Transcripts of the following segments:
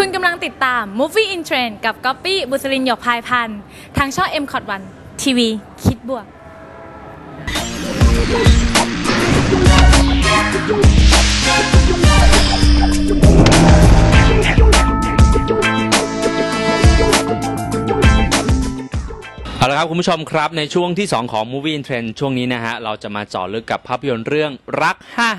คุณกำลังติดตาม Movie in Trend กับก๊อปปี้บุษรินหยกพายพันธ์ทางช่อง m c o t 1ทีวีคิดบวก เอาละครับ คุณผู้ชมครับ ในช่วงที่ 2 ของ Movie in Trend ช่วงนี้นะฮะ เราจะมาเจาะลึกกับภาพยนตร์เรื่องรัก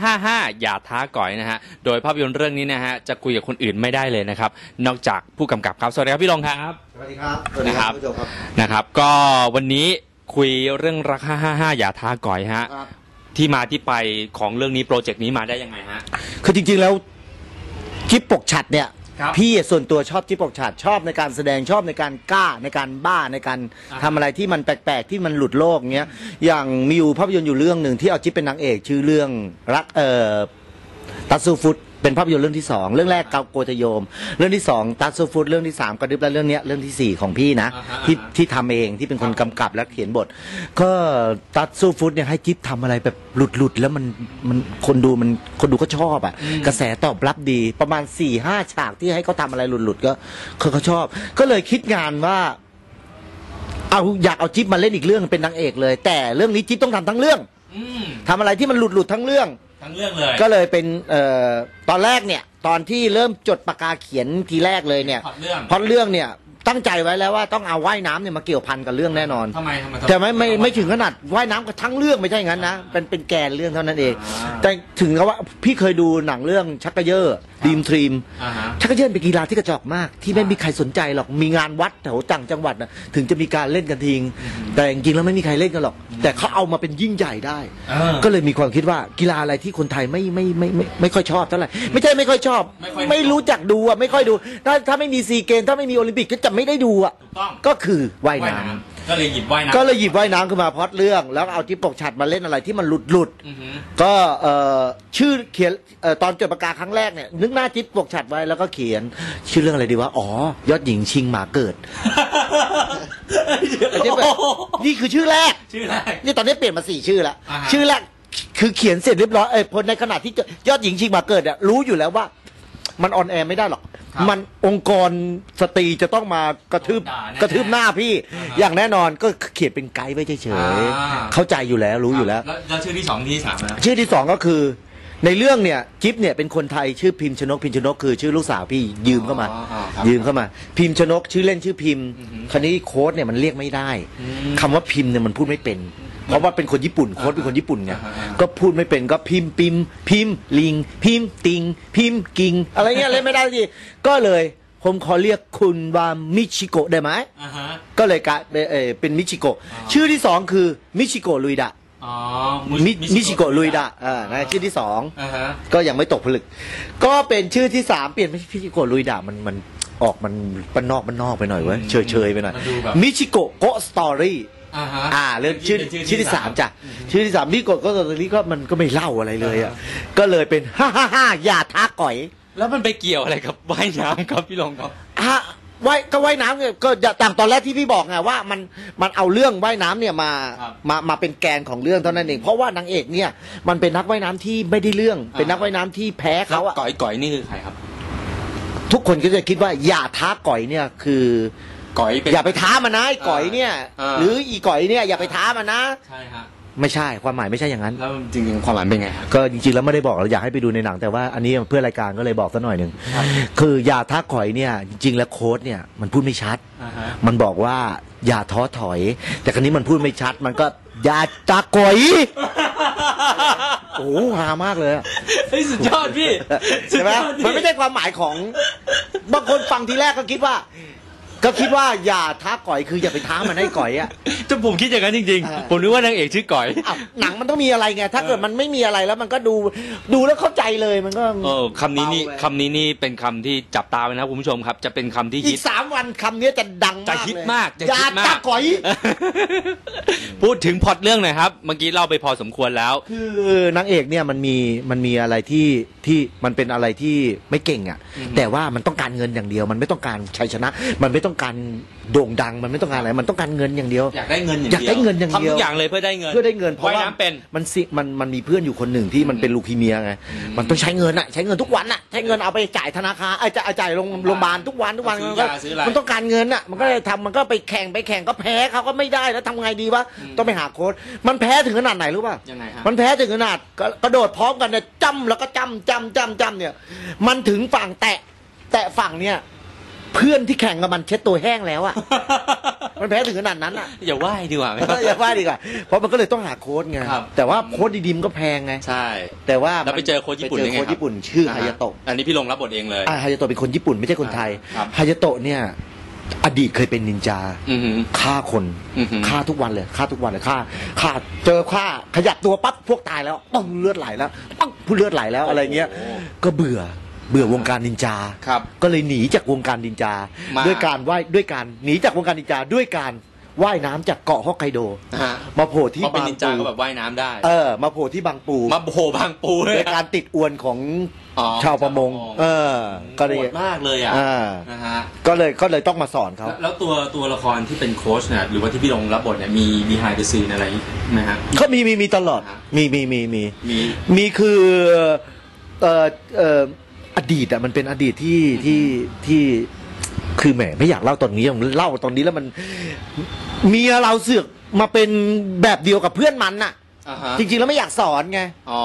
555 อย่าท้าก่อยนะฮะ โดยภาพยนตร์เรื่องนี้นะฮะ จะคุยกับคนอื่นไม่ได้เลยนะครับ นอกจากผู้กำกับครับ สวัสดีครับ พี่ลงครับ สวัสดีครับนะครับผู้ชมครับนะครับ ก็วันนี้คุยเรื่องรัก 555 อย่าท้าก่อยฮะครับที่มาที่ไปของเรื่องนี้โปรเจกต์นี้มาได้ยังไงฮะ คือจริงๆแล้วจิ๊บปกฉัดเนี่ย ครับพี่ส่วนตัวชอบจิ๊บปกฉัดชอบในการแสดงชอบในการกล้าในการบ้าในการอ่า ทำอะไรที่มันแปลกๆ ที่มันหลุดโลกเงี้ยอย่างมีอยู่ภาพยนตร์อยู่เรื่องหนึ่งที่เอาจิ๊บเป็นนางเอกชื่อเรื่องรักเอ่อตัตซูฟุต เป็นภาพยนตร์เรื่องที่สองเรื่องแรกเกาโกตโยม เรื่องที่สองตัตซูฟุตเรื่องที่สามกระดึบและเรื่องเนี้ยเรื่องที่สี่ของพี่นะอ่าฮะที่อ่าฮะที่ทำเองที่เป็นคนกำกับและเขียนบท ก็ตัดซูฟุตเนี่ยให้จิ๊บทำอะไรแบบหลุดหลุดๆแล้วมันมันคนดูมันคนดูก็ชอบอะกระแสตอบรับดีประมาณ4ี่ห้าฉากที่ให้เขาทำอะไรหลุดหลุดๆก็เขาเขาชอบ ก็เลยคิดงานว่า เอาอยากเอาจิ๊บมาเล่นอีกเรื่องเป็นนางเอกเลย แต่เรื่องนี้จิ๊บต้องทำทั้งเรื่องอืมทำอะไรที่มันหลุดหลุดๆทั้งเรื่อง ทั้งเรื่องเลยก็เลยเป็นเอ่อตอนแรกเนี่ย ตอนที่เริ่มจดปากกาเขียนทีแรกเลยเนี่ยพล็อตเรื่องเพราะเรื่องเนี่ยตั้งใจไว้แล้วว่าต้องเอาว่ายน้ำเนี่ยมาเกี่ยวพันกับเรื่องแน่นอน ทำไมทำไมแต่ไม่ไม่ไม่ถึงขนาดว่ายน้ำกับทั้งเรื่องไม่ใช่อย่างนั้นนะเป็นเป็นแกนเรื่องเท่านั้นเองอ่าแต่ถึงกับว่าพี่เคยดูหนังเรื่องชักกะเยอร์ดีมทรีมอ่าฮะ ชักกะเยอร์เป็นกีฬาที่กระจอกมาก ที่ไม่มีใครสนใจหรอกมีงานวัดแถวต่างจังหวัดนะถึงจะมีการเล่นกันทิ้งแต่จริงๆแล้วไม่มีใครเล่นกันหรอก แต่เขาเอามาเป็นยิ่งใหญ่ได้อ่าก็เลยมีความคิดว่ากีฬาอะไรที่คนไทยไม่ไม่ไม่ไม่ไม่ค่อยชอบเท่าไหร่ไม่ใช่ไม่ค่อยชอบ ไม่ค่อยไม่รู้จักดูอะไม่ค่อยดู ถ้าถ้าไม่มีซีเกมถ้าไม่มีโอลิมปิกก็จะไม่ได้ดูอะถูกต้อง ก็คือว่ายน้ำ ก็เลยหยิบว่ายน้ำก็เลยหยิบว่ายน้ำขึ้นมาพล็อดเรื่อง แล้วเอาจิ๊บปกฉัดมาเล่นอะไรที่มันหลุดหลุดๆ อือหือ ก็เอ่อชื่อเขียนเอ่อตอนจดปากกาครั้งแรกเนี่ยนึกหน้าจิ๊บปกฉัดไว้แล้วก็เขียน ชื่อเรื่องอะไรดีวะอ๋อยอดหญิงชิงหมาเกิดแต่จิ๊บแบบนี่คือชื่อแรก ชื่ออะไร นี่ตอนนี้เปลี่ยนมาสี่ชื่อแล้วอ่าฮะ ชื่อแรกคือเขียนเสร็จเรียบร้อยเอ้ยพอในขณะที่ยอดหญิงชิงหมาเกิดเนี่ยรู้อยู่แล้วว่า มันออนแอร์ไม่ได้หรอกครับ มันองค์กรสตรีจะต้องมากระทืบด่าแน่ๆกระทืบหน้าพี่อ่าฮะอย่างแน่นอนก็เขียนเป็นไกด์ไว้เฉยอ่า ๆเข้าใจอยู่แล้วรู้อยู่แล้ว แล้วชื่อที่สองที่สามนะ ชื่อที่สองก็คือ ในเรื่องเนี่ยจิ๊บเนี่ยเป็นคนไทยชื่อพิมพ์ชนกพิมพ์ชนกคือชื่อลูกสาวพี่ยืมเข้ามา อ๋ออ๋อครับยืมเข้ามา พิมพ์ชนกชื่อเล่นชื่อพิมพ์ อือฮึคราวนี้โค้ดเนี่ยมันเรียกไม่ได้อืม คำว่าพิมพ์เนี่ยมันพูดไม่เป็น เพราะว่าเป็นคนญี่ปุ่นโค้ดเป็นคนญี่ปุ่นไงอ่าฮะอ่าฮะก็พูดไม่เป็นก็พิมพ์พิมพ์พิมพ์ลิง พิมพ์ติง พิมพ์กิง อะไรเงี้ยเล่นไม่ได้สิก็เลยผมขอเรียกคุณว่ามิชิโกะได้ไหมอ่าฮะก็เลยกลายเป็นเอ่อเป็นมิชิโกะอ๋อชื่อที่สองคือมิชิโกะลุยดะอ๋อมิมิชิโกะลุยดะอ่านะชื่อที่สองอ่าฮะก็ยังไม่ตกผลึก ก็เป็นชื่อที่สามเปลี่ยนเป็นมิชิโกะลุยดะมันมันออกมันบ้านนอกบ้านนอกไปหน่อยเว้ยเฉยเฉยๆไปหน่อยมันดูแบบมิชิโกะโกะสตอรี่ อ่าฮะอ่าเรื่องชื่อเป็นชื่อที่สามจ้ะชื่อที่สามมิชิโกะโกะสตอรี่ก็มันก็ไม่เล่าอะไรเลยอะก็เลยเป็นฮ่าฮ่าฮ่าอย่าท้าก่อยแล้วมันไปเกี่ยวอะไรกับว่ายน้ำครับพี่ลงครับฮะว่ายก็ว่ายน้ำเนี่ยก็ต่างตอนแรกที่พี่บอกไงว่ามันมันเอาเรื่องว่ายน้ำเนี่ยมาครับมามาเป็นแกนของเรื่องเท่านั้นเองเพราะว่านางเอกเนี่ยมันเป็นนักว่ายน้ำที่ไม่ได้เรื่องเป็นนักว่ายน้ำที่แพ้เขาเขาอะ ก่อยก่อยนี่คือใครครับ ทุกคนก็จะคิดว่าอย่าท้าก่อยเนี่ยคือ ก่อยเป็น อย่าไปท้ามันนะไอ้ก่อยเนี่ยอ่าหรืออีก่อยเนี่ยอย่าไปท้ามันนะ ใช่ฮะไม่ใช่ความหมายไม่ใช่อย่างนั้น แล้วจริงๆความหมายเป็นไงครับ ก็จริงๆแล้วไม่ได้บอกเราอยากให้ไปดูในหนังแต่ว่าอันนี้เพื่อรายการก็เลยบอกสักหน่อยหนึ่งคืออย่าท้าก่อยเนี่ยจริงๆแล้วโค้ดเนี่ยมันพูดไม่ชัด อ่าฮะ มันบอกว่าอย่าท้อถอย แต่ครั้นี้มันพูดไม่ชัด มันก็อย่าตาก่อยโอ้โหฮามากเลยอะเฮ้ยสุดยอดพี่ใช่ไหมสุดยอดพี่มันไม่ใช่ความหมายของบางคนฟังทีแรกก็คิดว่า ก็คิดว่าอย่าท้าก่อยคืออย่าไปท้ามันให้ก่อยอะจะผมคิดอย่างนั้นจริงอ่าๆผมนึกว่านางเอกชื่อก่อย อ้าวหนังมันต้องมีอะไรไง ถ้าเกิดมันไม่มีอะไรแล้วมันก็ดูดูแล้วเข้าใจเลยมันก็เออคำนี้นี่เบาไปคำนี้นี่เป็นคำที่จับตาไว้นะครับคุณผู้ชมครับ จะเป็นคำที่อีฮิกต สามวันคำนี้จะดังมากจะฮิตเลยมากจะอย่าฮิตมากตาก่อย พูดถึงพล็อตเรื่องหน่อยครับ เมื่อกี้เล่าไปพอสมควรแล้ว คือนางเอกเนี่ยมันมีมันมีอะไรที่ที่มันเป็นอะไรที่ไม่เก่งอะอือฮึแต่ว่ามันต้องการเงินอย่างเดียว มันไม่ต้องการชัยชนะ มันไม่ต้องการโด่งดังมันไม่ต้องการอะไร มันต้องการเงินอย่างเดียว อยากได้เงินอย่างอยากได้เงินอย่างเดียวทำทุกอย่างเลยเพื่อได้เงิน เพื่อได้เงินเพราะว่ายว่าน้ำเป็น มันสิมันมันมีเพื่อนอยู่คนหนึ่งที่มันเป็นลูคีเมียไงอืมมันต้องใช้เงินอะใช้เงินทุกวันอะใช้เงินเอาไปจ่ายธนาคารไอ้ยจ่ายจ่ายโรงโรงพยาบาลทุกวันทุกวันซื้อมันก็ยาซื้ออะไรมันต้องการเงินอะมันก็เลยทำมันก็ไปแข่งไปแข่งก็แพ้เขาก็ไม่ได้แล้วทำไงดีวะอืม ต้องไปหาโค้ชมันแพ้ถึงขนาดไหนรู้ป่ะยังไงฮะมันแพ้ถึงขนาดกระกระโดดพร้อมกันเนี่ยจ้ำแล้วก็จ้ำจ้ำจ้ำจ้ำเนี่ย มันถึงฝั่งแตะแตะฝั่งเนี่ย เพื่อนที่แข่งกับมันเช็ดตัวแห้งแล้วอะมันแพ้ถึงขนาดนั้นอะอย่าไหว้ดีกว่าไหมอย่าว่าดีกว่า เพราะมันก็เลยต้องหาโค้ดไง ครับ แต่ว่าโค้ดดีๆมันก็แพงไง ใช่ แต่ว่าแล้วไปเจอโค้ชญี่ปุ่นไปเจยัองไงโค้ชครับ ญี่ปุ่นชื่ออ่าฮายาโตะ อันนี้พี่ลงรับบทเองเลย อ่าฮายาโตะเป็นคนญี่ปุ่นไม่ใช่คนไทย ครับ ฮายาโตะเนี่ย อดีตเคยเป็นนินจา อือหือ ฆ่าคนอือหือ ฆ่าทุกวันเลยฆ่าทุกวันเลยฆ่าฆ่าเจอฆ่าขยับตัวปั๊บพวกตายแล้วปังเลือดไหลแล้วปังผู้เลือดไหลแล้วอะไรเงี้ยโอ้โหก็เบื่อ เบื่อวงการนินจา ครับ ก็เลยหนีจากวงการนินจา มา ด้วยการว่ายด้วยการหนีจากวงการนินจาด้วยการว่ายน้ำจากเกาะฮอกไกโด นะฮะมาโผล่ที่เพราะเป็นบางนินจาก็ปูแบบว่ายน้ำได้ เออ มาโผล่ที่บางปูมาโผล่บางปูเลโดยยการติดอวนของอ๋อชาวประมง เออ ก็เลยโหดมากเลยอะอ่านะฮะ ก็เลยก็เลยต้องมาสอนเขา แล้วแล้วตัวตัวละครที่เป็นโค้ชเนี่ยหรือว่าที่พี่ลงรับบทเนี่ยมี behind the scene อะไรไหมฮะ เขามีมีมีตลอดฮะมีมีมีมี มี มีคือเอ่อเอ่อ อดีตอะมันเป็นอดีตที่ที่ที่คือแหมไม่อยากเล่าตอนนี้ผมเล่าตอนนี้แล้วมันเมียเราเสือกมาเป็นแบบเดียวกับเพื่อนมันน่ะ อ่าฮะจริงๆแล้วไม่อยากสอนไงอ๋อ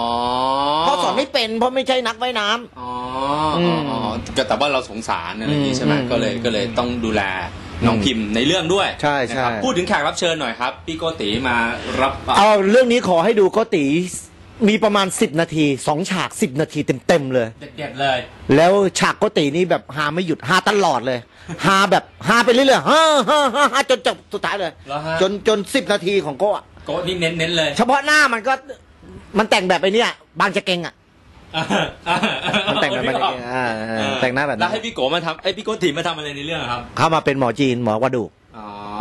เพราะสอนไม่เป็นเพราะไม่ใช่นักว่ายน้ำ อ๋ออือ๋อมอ๋อแต่แต่ว่าเราสงสารอะไรอย่างนี้ใช่ไหมอืมก็เลยก็เลยต้องดูแลน้องอืมพิมพ์ในเรื่องด้วยใช่ใช่ นะครับพูดถึงแขกรับเชิญหน่อยครับ พี่โกติมารับ เอาเรื่องนี้ขอให้ดูโกติ มีประมาณ 10 นาทีสองฉาก 10 นาทีเต็มๆเลย เด็ดๆเลย แล้วฉากโกตินี่แบบฮาไม่หยุดฮาตลอดเลยฮาแบบฮาไปเรื่อยๆฮ่าฮ่าฮ่าฮ่าจนจบสุดท้ายเลยแล้วฮะ จนจนสิบนาทีของโกะโกนี่เน้นๆเลย เฉพาะหน้ามันก็มันแต่งแบบไอ้เนี้ยบางจะเก่งอะ มันแต่งแบบนั้นอ่าอ่าแต่งหน้าแบบนั้น แล้วให้พี่โกมาทำไอ้ยพี่โกติมาทำอะไรในเรื่องครับ เข้ามาเป็นหมอจีนหมอกระดูกอ๋อ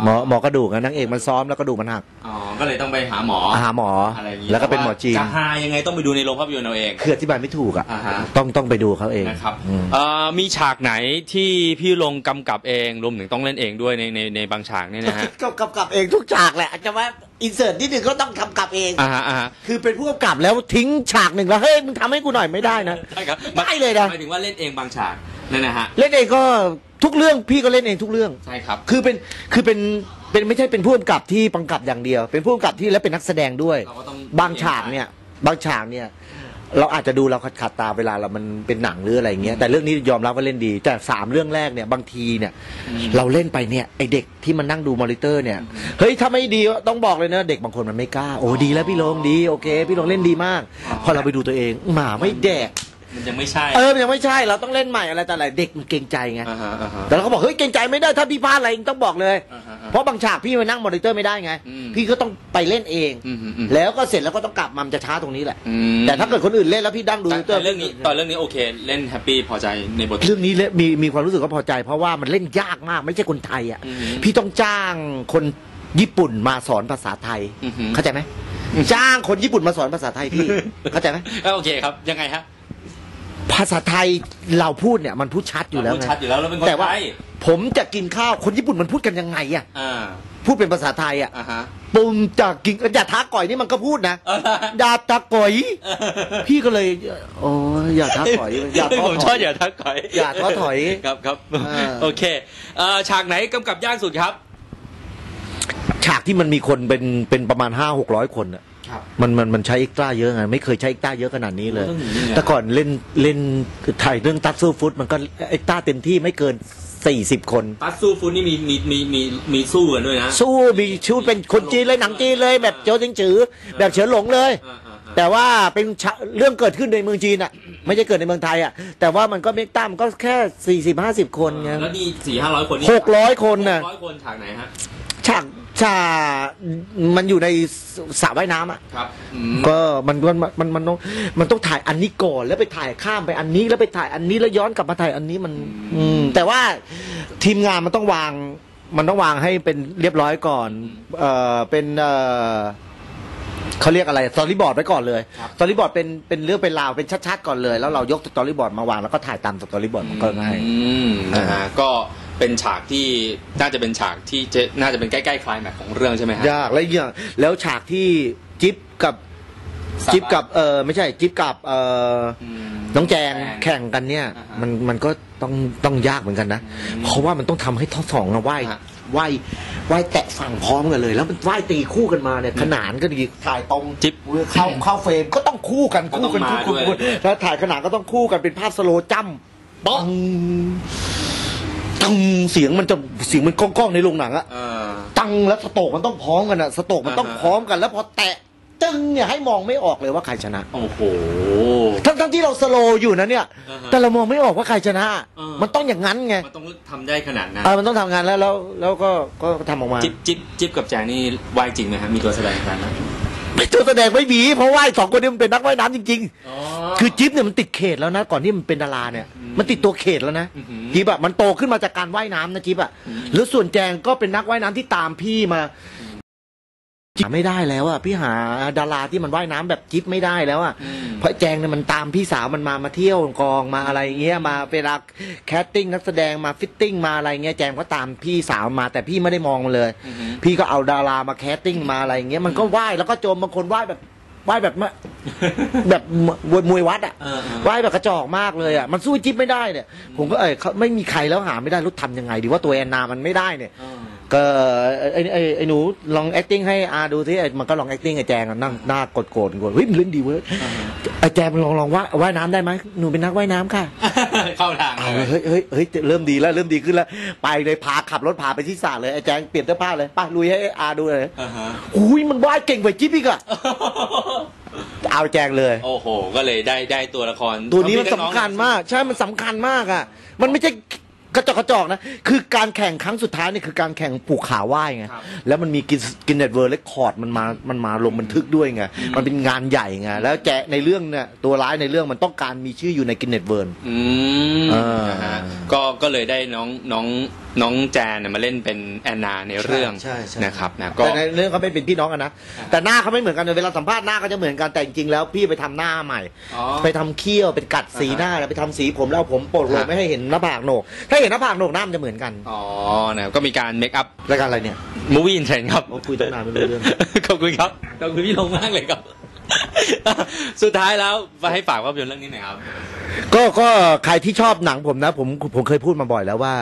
หมอหมอกระดูกอะนางเอกมันซ้อมแล้วกระดูกมันหักอ๋อก็เลยต้องไปหาหมอหาหมออะไรอย่างงี้แล้วก็เป็นหมอจีนจะหายังไงต้องไปดูในโรงภาพยนตร์เอาเองคืออธิบายไม่ถูกอะอ่าฮะ ต้องต้องไปดูเขาเองนะครับอืม เอ่อมีฉากไหนที่พี่ลงกำกับเองรวมถึงต้องเล่นเองด้วยในในในบางฉากเนี่ยนะฮะ ก็กำกับเองทุกฉากแหละจะว่าอินเสิร์ตนิดหนึ่งก็ต้องกำกับเอง อ่าฮะอ่าฮะคือเป็นผู้กำกับแล้วทิ้งฉากหนึ่งแล้วเฮ้ยมึงทำให้กูหน่อยไม่ได้นะได้ครับได้เลยนะ หมายถึงว่าเล่นเองบางฉากนั่นนะฮะ เล่นเองก็ ทุกเรื่องพี่ก็เล่นเองทุกเรื่อง ใช่ครับ คือเป็นคือเป็นเป็นไม่ใช่เป็นผู้กำกับที่กำกับอย่างเดียว เป็นผู้กำกับที่แล้วเป็นนักแสดงด้วย เราก็ต้อง บางฉากเนี่ยบางฉากเนี่ย เราอาจจะดูเราขัดขัดตาเวลาเรามันเป็นหนังหรืออะไรเงี้ยแต่เรื่องนี้ยอมรับว่าเล่นดี แต่สามเรื่องแรกเนี่ยบางทีเนี่ย เราเล่นไปเนี่ยไอเด็กที่มันนั่งดูมอนิเตอร์เนี่ยเฮ้ยถ้าไม่ดีต้องบอกเลยนะเด็กบางคนมันไม่กล้าโอ้ดีแล้วพี่ลงดีโอเค พี่ลงเล่นดีมาก พอเราไปดูตัวเองหมาไม่แดก มันยังไม่ใช่เออมันยังไม่ใช่เราต้องเล่นใหม่อะไรแต่อะไรเด็กมันเกรงใจไงอ่าฮะอ่าฮะ แต่เราก็บอกเฮ้ยเกรงใจไม่ได้ถ้าพี่พลาดอะไรต้องบอกเลย อ่าฮะอ่าฮะเพราะบางฉากพี่ไปนั่งมอนิเตอร์ไม่ได้ไง อืม พี่ก็ต้องไปเล่นเอง อืมอืมอืม แล้วก็เสร็จแล้วก็ต้องกลับมามันจะช้าตรงนี้แหละ อืม แต่ถ้าเกิดคนอื่นเล่นแล้วพี่ดั้งดูแต่มอนิเตอแต่ร์เรื่องนี้ตอนเรื่องนี้โอเค เล่นแฮปปี้พอใจในบท เรื่องนี้เล่นมีมีความรู้สึกว่าพอใจ เพราะว่ามันเล่นยากมากไม่ใช่คนไทยอะอือหือพี่ต้องจ้างคนญี่ปุ่นมาสอนภาษาไทยอือหือ เข้าใจไหมจ้างคนญี่ปุ่นมาสอนภาษาไทยพี่เข้าใจไหมเออโอเคครับ ยังไงฮะ ภาษาไทยเราพูดเนี่ยมันพูดชัดอยู่แล้วเราพูดไงชัดอยู่แล้วเราเป็นคนแต่ว่าไทยผมจะกินข้าวคนญี่ปุ่นมันพูดกันยังไงอะอ่าพูดเป็นภาษาไทยอะอ่าฮะ ปุ่มจากกินอย่าท้าก่อยนี่มันก็พูดนะเออ อย่าท้าก่อย พี่ก็เลยโอ้ยอย่าท้าก่อยอย่าท้อผมถชออบย อย่าทักถอยอย่าท้อถอยครับครับอ่า โอเคเอ่อฉากไหนกำกับยากสุดครับ ฉากที่มันมีคนเป็นเป็นประมาณห้าหกร้อยคนอะครับ มันมันมันใช้เอ็กซ์ตร้าเยอะไงไม่เคยใช้เอ็กซ์ตร้าเยอะขนาดนี้เลยโอ้ต้องอย่างนี้เลยแต่ก่อนเล่นเล่นถ่ายเรื่องตัดสู้ฟุตมันก็เอ็กซ์ตร้าเต็มที่ไม่เกินสี่สิบคน ปัสสู้ฟูดนี่มีมีมีมีมีสู้กันด้วยนะ สู้มีชูเป็นคนจีนเลยหนังจีนเลยแบบโจจิงจือ แบบเฉินหลงเลย อ่าอ่าอ่า แต่ว่าเป็นฉะเรื่องเกิดขึ้นในเมืองจีนอะ ไม่ใช่เกิดในเมืองไทยอะ แต่ว่ามันก็เมกตั้มก็แค่สี่สิบห้าสิบคนไงแล้วนี่สี่ห้าร้อยคนนี่หกร้อยคนน่ะร้อยคนฉากไหนฮะฉาก ฉากมันอยู่ในสระว่ายน้ำอะครับอืมก็มันมันมันมันต้องมันต้องถ่ายอันนี้ก่อนแล้วไปถ่ายข้ามไปอันนี้แล้วไปถ่ายอันนี้แล้วย้อนกลับมาถ่ายอันนี้มัน อืม แต่ว่าทีมงานมันต้องวาง มันต้องวางให้เป็นเรียบร้อยก่อน เอ่อเป็นเอ่อเขาเรียกอะไรสตอรี่บอร์ดไว้ก่อนเลยสตอรี่บอร์ดเป็นเป็นเรื่องเป็นราวเป็นชัดๆก่อนเลย แล้วเรายกสตอรี่บอร์ดมาวางแล้วก็ถ่ายตามสตอรี่บอร์ดมันก็ง่าย อืมนะฮะก็ เป็นฉากที่น่าจะเป็นฉากที่จะน่าจะเป็นใกล้ๆคลายแม็กซ์ของเรื่องใช่ไหมฮะ ยากแล้วอย่างแล้วฉากที่จิ๊บกับสาบานจิ๊บกับเออไม่ใช่จิ๊บกับเอออืมน้องแจงแจงแข่งกันเนี่ย อ่าฮะมันมันก็ต้องต้องยากเหมือนกันนะอืมเพราะว่ามันต้องทำให้ทั้งสองอะไหว้ฮะไหว้ไหว้แตะฝั่งพร้อมกันเลย แล้วมันไหว้ตีคู่กันมาเนี่ยขนานก็ดีถ่ายตรงจิ๊บเข้าเข้าเฟรมก็ต้องคู่กันก็คู่ต้องกันมาคู่ด้วยคู่แล้วถ่ายขนานก็ต้องคู่กันเป็นภาพสโลว์จ้ำปังตั งเสียงมันจะเสียงมันก้องๆในโรงหนังอะเออตังแล้วสโตกมันต้องพร้อมกันอะสโตกมันต้องอ่าฮะพร้อมกัน แล้วพอแตะตึงเนี่ยให้มองไม่ออกเลยว่าใครชนะ โอ้โห ทั้งทั้งที่เราสโลว์อยู่นะเนี่ย อ่าฮะแต่เรามองไม่ออกว่าใครชนะเออมันต้องอย่างนั้นไงมันต้องทำได้ขนาดนั้น เออมันต้องทำงานแล้วแล้วแล้วก็ก็ทำออกมา จิ๊บจิ๊บจิ๊บกับแจงนี่วายจริงไหมฮะมีตัวแสดงกันนะไม่ ตัวแสดงไม่มี เพราะว่าไอ้สองคนนี้มันเป็นนักว่ายน้ำจริง อ๋อ ๆ คือจิ๊บเนี่ยมันติดเขตแล้วนะ ก่อนที่มันเป็นดาราเนี่ยอืมมันติดตัวเขตแล้วนะอือหือ จิ๊บอะมันโตขึ้นมาจากการว่ายน้ำนะจิ๊บอะอืมแล้วส่วนแจงก็เป็นนักว่ายน้ำที่ตามพี่มา หาไม่ได้แล้วอะพี่หาดาราที่มันว่ายน้ำแบบจิ๊บไม่ได้แล้วอะอืมเพราะแจงเนี่ยมันตามพี่สาวมันมามาเที่ยวกองมาอะไรเงี้ยมาเวลาแคสติ้งนักแสดงมาฟิตติ้งมาอะไรเงี้ยแจงก็ตามพี่สาวมาแต่พี่ไม่ได้มองมันเลยอือหือพี่ก็เอาดารามาแคสติ้งมาอะไรเงี้ยมันก็ไหว้แล้วก็โจมบางคนไหว้แบบไหว้แบบมะแบบมวยมวยวัดอะเออเออไหว้แบบกระจอกมากเลยอะมันสู้จิ๊บไม่ได้เนี่ย ผมก็เออเขาไม่มีใครแล้วหาไม่ได้รู้ทำยังไง ดีว่าตัวแอนนามันไม่ได้เนี่ย เออ ก็ไอ้ไอ้ไอ้หนูลอง acting ให้อาดูที่มันก็ลอง acting ไอ้แจงอะนั่งหน้ากดโกรธโกรธเฮ้ยมันเล่นดีเว้ยไอ้แจงมันลองลองว่าว่ายน้ำได้ไหมหนูเป็นนักว่ายน้ำค่ะ เข้าทางเอาเลยเฮ้ยเฮ้ยเฮ้ยเริ่มดีแล้วเริ่มดีขึ้นแล้ว ไปเลยพาขับรถพาไปที่สระเลยไอ้แจงเปลี่ยนเสื้อผ้าเลยไป้าลุยให้อาดูเลยอ่าฮะอุ้ยมันว่ายเก่งกว่าจิ๊บอีกอะเอาแจงเลย โอ้โห ก็เลยได้ได้ตัวละครตัวนี้มันสำคัญมาก ใช่ มันสำคัญมากอะ มันไม่ใช่ กระจอกกระจอกนะ คือการแข่งครั้งสุดท้ายนี่คือการแข่งผูกขาว่ายไงครับแล้วมันมีกินกินเน็ตเวิร์ดเรคคอร์ดมันมามันมาลงบันทึกด้วยไง มันเป็นงานใหญ่ไง แล้วแจในเรื่องเนี่ยตัวร้ายในเรื่องมันต้องการมีชื่ออยู่ในกินเน็ตเวิร์ดอืมเออนะฮะก็ก็เลยได้น้องน้องน้องแจนเนี่ยมาเล่นเป็นแอนนาในเรื่องใช่ใช่นะครับนะก็แต่ในเรื่องเขาไม่เป็นพี่น้องกันนะแต่หน้าเขาไม่เหมือนกันเวลาสัมภาษณ์หน้าเขาจะเหมือนกันแต่จริงๆแล้วพี่ไปทำหน้าใหม่อ๋อไปทำเขี้ยวเป็นกัดสีหน้าแล้วไปทำสีผมแล้วเอาผมโปะลงฮะไม่ให้เห็นหน้าผากโหนกถ้าเห็นหน้าผากโหนกหน้ามันจะเหมือนกันอ๋อนะก็มีการเมคอัพรายการอะไรเนี่ยมูวี่อินเทรนครับโอ้คุยตั้งนานไม่รู้เรื่อง ขอบคุณครับขอบคุณพี่ลงมากเลยครับ สุดท้ายแล้วมาให้ฝากภาพยนตร์เรื่องนี้หน่อยครับ ก็ก็ใครที่ชอบหนังผมนะ ผมผมเคยพูดมาบ่อยแล้วว่า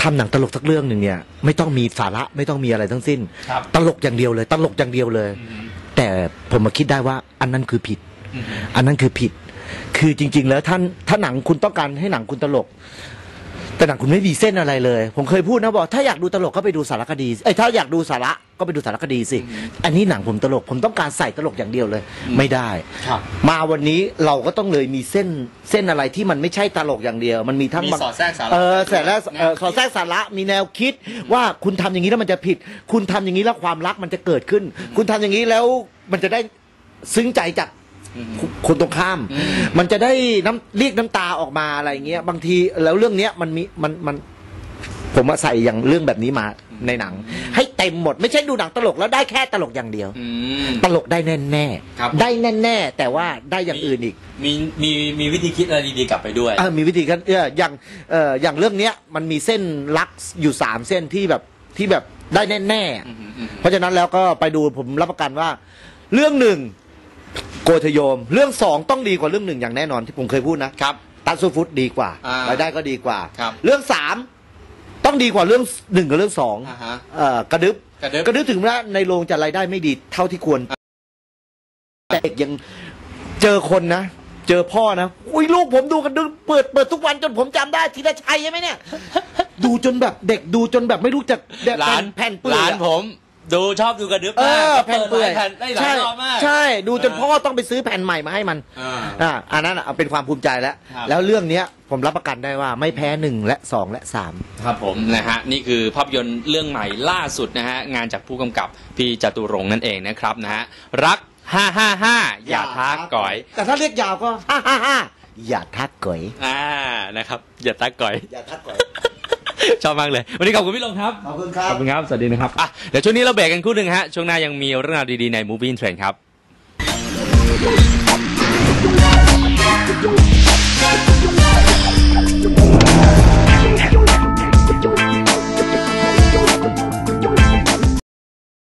ทำหนังตลกสักเรื่องหนึ่งเนี่ย ไม่ต้องมีสาระไม่ต้องมีอะไรทั้งสิ้น ครับตลกอย่างเดียวเลย ตลกอย่างเดียวเลย แต่ผมมาคิดได้ว่า อันนั้นคือผิด อันนั้นคือผิด คือจริง ๆ แล้วท่านถ้าหนังคุณต้องการให้หนังคุณตลก แต่หนังคุณไม่มีเส้นอะไรเลย ผมเคยพูดนะบอกถ้าอยากดูตลกก็ไปดูสารคดีเอ้ยถ้าอยากดูสาระก็ไปดูสารคดีสิ อันนี้หนังผมตลก ผมต้องการใส่ตลกอย่างเดียวเลย ไม่ได้ ครับ มาวันนี้เราก็ต้องเลยมีเส้นเส้นอะไรที่มันไม่ใช่ตลกอย่างเดียว มันมีทั้งมีบางสอดแทรกสาระเออสาระเออแนวคิดสอดแทรกสาระมีแนวคิดว่าคุณทำอย่างนี้แล้วมันจะผิด คุณทำอย่างนี้แล้วความรักมันจะเกิดขึ้น คุณทำอย่างนี้แล้วมันจะได้ซึ้งใจจากอืม คนตรงข้ามอืมมันจะได้น้ำเรียกน้ำตาออกมาอะไรเงี้ย บางทีแล้วเรื่องเนี้ยมันมีมันมัน ผมมาใส่อย่างเรื่องแบบนี้มาในหนัง ให้เต็มหมดไม่ใช่ดูหนังตลกแล้วได้แค่ตลกอย่างเดียวอืมตลกได้แน่แน่ครับได้แน่แน่ๆแต่ว่าได้อย่างอื่นอีก มีมีมีวิธีคิดอะไรดีๆกลับไปด้วยเออมีวิธีการเอออย่างเอออย่างเรื่องเนี้ย มันมีเส้นลักอยู่สามเส้นที่แบบที่แบบได้แน่แน่ๆอืมอืมเพราะฉะนั้นแล้วก็ไปดูผมรับประกันว่า เรื่องหนึ่ง โกธโยม เรื่องสองต้องดีกว่าเรื่องหนึ่งอย่างแน่นอนที่ผมเคยพูดนะครับ ตันซูฟุตดีกว่าอ่ารรายได้ก็ดีกว่า ครับ เรื่องสามต้องดีกว่าเรื่องหนึ่งกับเรื่องสองอ่าฮะ เอ่อกระดึบกระดึบกระดึบถึงแม้ในโรงจะรายได้ไม่ดีเท่าที่ควร แต่เด็กยังเจอคนนะ เจอพ่อนะ อุ้ยลูกผมดูกันดึกเปิดเปิดทุกวันจนผมจำได้ทีละชัยใช่ไหมเนี่ย ดูจนแบบเด็กดูจนแบบไม่รู้จักแบบร้านแผ่นเปื่อยร้านอะ ผม ดูชอบดูกระดึบเอมากอก็แผ่นเปิเปื่ดอยหลายแผ่นได้หลายใช่รอบมาก ใช่ดูจนเออพ่อต้องไปซื้อแผ่นใหม่มาให้มันอ่าอ่าอันนั้นอะเป็นความภูมิใจแล้ว ครับ แล้วเรื่องเนี้ยผมรับประกันได้ว่าไม่แพ้หนึ่งและสองและสาม ครับผมนะฮะนี่คือภาพยนตร์เรื่องใหม่ล่าสุดนะฮะงานจากผู้กำกับพี่จตุรงค์นั่นเองนะครับนะฮะรัก 555 อย่าท้าก่อยแต่ถ้าเรียกยาวก็ ฮ่าฮ่าฮ่าอย่าทักก่อย อ่านะครับอย่าท้าก่อย อย่าทักก่อย ชอบมากเลย วันนี้ขอบคุณพี่ลงครับ ขอบคุณครัขบอบคุณครับ สวัสดีนะครับอะเดี๋ยวช่วงนี้เราเบรกกันครู่หนึ่งฮะ ช่วงหน้ายังมีเรื่องราวดีๆใน Movie in Trend ครับ